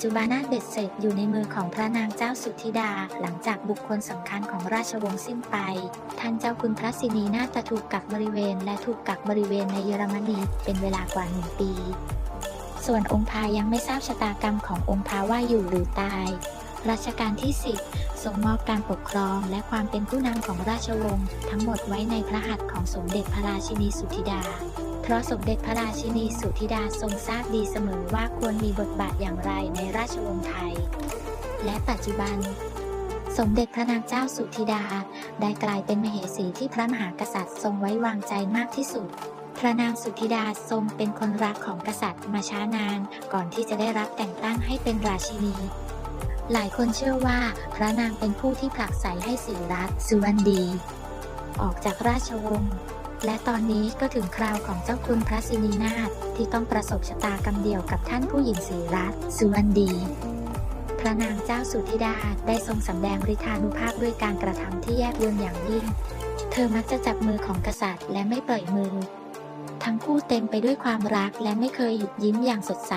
จจุบันนาถเบ็ดเสร็จอยู่ในมือของพระนางเจ้าสุธิดา หลังจากบุคคลสำคัญของราชวงศ์สิ้นไป ท่านเจ้าคุณพระสินีนาถจะถูกกักบริเวณ และถูกกักบริเวณในเยอรมนีเป็นเวลากว่าหนึ่งปี ส่วนองค์พายังไม่ทราบชะตากรรมขององค์พาว่าอยู่หรือตาย รัชกาลที่10ทรงมอบการปกครองและความเป็นผู้นำของราชวงศ์ทั้งหมดไว้ในพระหัตถ์ของสมเด็จพระราชินีสุธิดา เพราะสมเด็จพระราชินีสุธิดาทรงทราบดีเสมอว่าควรมีบทบาทอย่างไรในราชวงศ์ไทย และปัจจุบัน สมเด็จพระนางเจ้าสุธิดา ได้กลายเป็นมเหสีที่พระมหากษัตริย์ทรงไว้วางใจมากที่สุด พระนางสุธิดาทรงเป็นคนรักของกษัตริย์มาช้านาน ก่อนที่จะได้รับแต่งตั้งให้เป็นราชินีหลายคนเชื่อว่าพระนางเป็นผู้ที่ผลักไสให้ศรีรัตน์สุวรรณดี ออกจากราชวงศ์ และตอนนี้ก็ถึงคราวของเจ้าคุณพระสินีนาถที่ต้องประสบชะตากรรมเดียวกับท่านผู้หญิงศรีรัตน์สุวรรณดี พระนางเจ้าสุธิดาได้ทรงสำแดงฤทธานุภาพด้วยการกระทำที่แยบยลอย่างยิ่ง เธอมักจะจับมือของกษัตริย์และไม่ปล่อยมือ ทั้งคู่เต็มไปด้วยความรักและไม่เคยหยุดยิ้มอย่างสดใส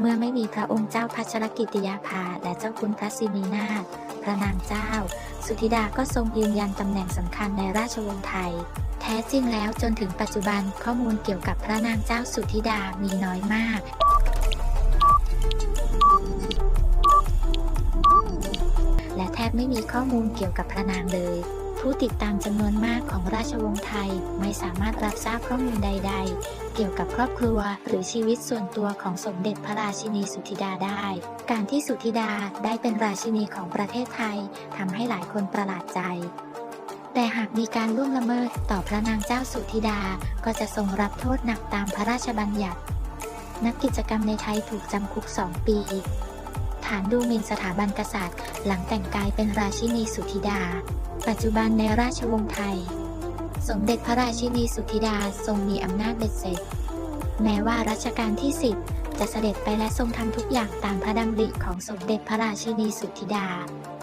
เมื่อไม่มีพระองค์เจ้าพัชรกิติยาภาและเจ้าคุณพระสินีนาถพระนางเจ้า สุธิดาก็ทรงยืนยันตำแหน่งสำคัญในราชวงศ์ไทย แท้จริงแล้วจนถึงปัจจุบันข้อมูลเกี่ยวกับพระนางเจ้าสุธิดามีน้อยมากและแทบไม่มีข้อมูลเกี่ยวกับพระนางเลย ผู้ติดตามจำนวนมากของราชวงศ์ไทยไม่สามารถรับทราบข้อมูลใด ๆ เกี่ยวกับครอบครัวหรือชีวิตส่วนตัวของสมเด็จพระราชินีสุธิดาได้ การที่สุธิดาได้เป็นราชินีของประเทศไทยทำให้หลายคนประหลาดใจแต่หากมีการล่วงละเมิดต่อพระนางเจ้าสุธิดา ก็จะทรงรับโทษหนักตามพระราชบัญญัติ นักกิจกรรมในไทยถูกจำคุกสองปี ฐานดูหมิ่นสถาบันกษัตริย์ หลังแต่งกายเป็นราชินีสุธิดา ปัจจุบันในราชวงศ์ไทย สมเด็จพระราชินีสุธิดาทรงมีอำนาจเบ็ดเสร็จ แม้ว่ารัชกาลที่ 10 จะเสด็จไปและทรงทำทุกอย่างตามพระดำริของสมเด็จพระราชินีสุธิดา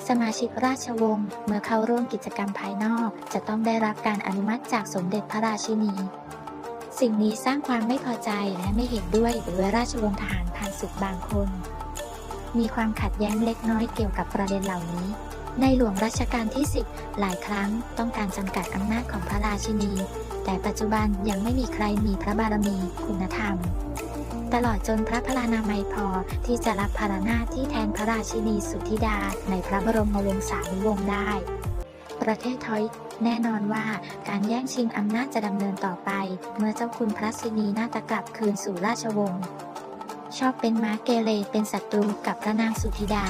สมาชิกราชวงศ์เมื่อเข้าร่วมกิจกรรมภายนอก จะต้องได้รับการอนุมัติจากสมเด็จพระราชินี สิ่งนี้สร้างความไม่พอใจและไม่เห็นด้วยโดยราชวงศ์ทหารผ่านศึกบางคน มีความขัดแย้งเล็กน้อยเกี่ยวกับประเด็นเหล่านี้ ในหลวงรัชกาลที่ 10 หลายครั้งต้องการจำกัดอำนาจของพระราชินี แต่ปัจจุบันยังไม่มีใครมีพระบารมีคุณธรรม ตลอดจนพระพลานามัยพอที่จะรับภาระหน้าที่แทนพระราชินีสุธิดาในพระบรมวงศานุวงศ์ได้ ประเทศทอยแน่นอนว่าการแย่งชิงอำนาจจะดำเนินต่อไป เมื่อเจ้าคุณพระสินีนาฏกลับคืนสู่ราชวงศ์ชอบเป็นม้าเกเรเป็นศัตรูกับพระนางสุธิดา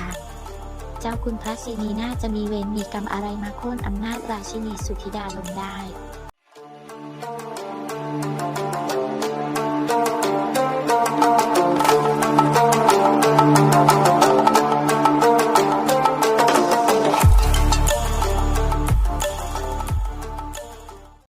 เจ้าคุณพระศรีนีน่าจะมีเวรมีกรรมอะไรมาโค่นอำนาจราชินีสุธิดาลงได้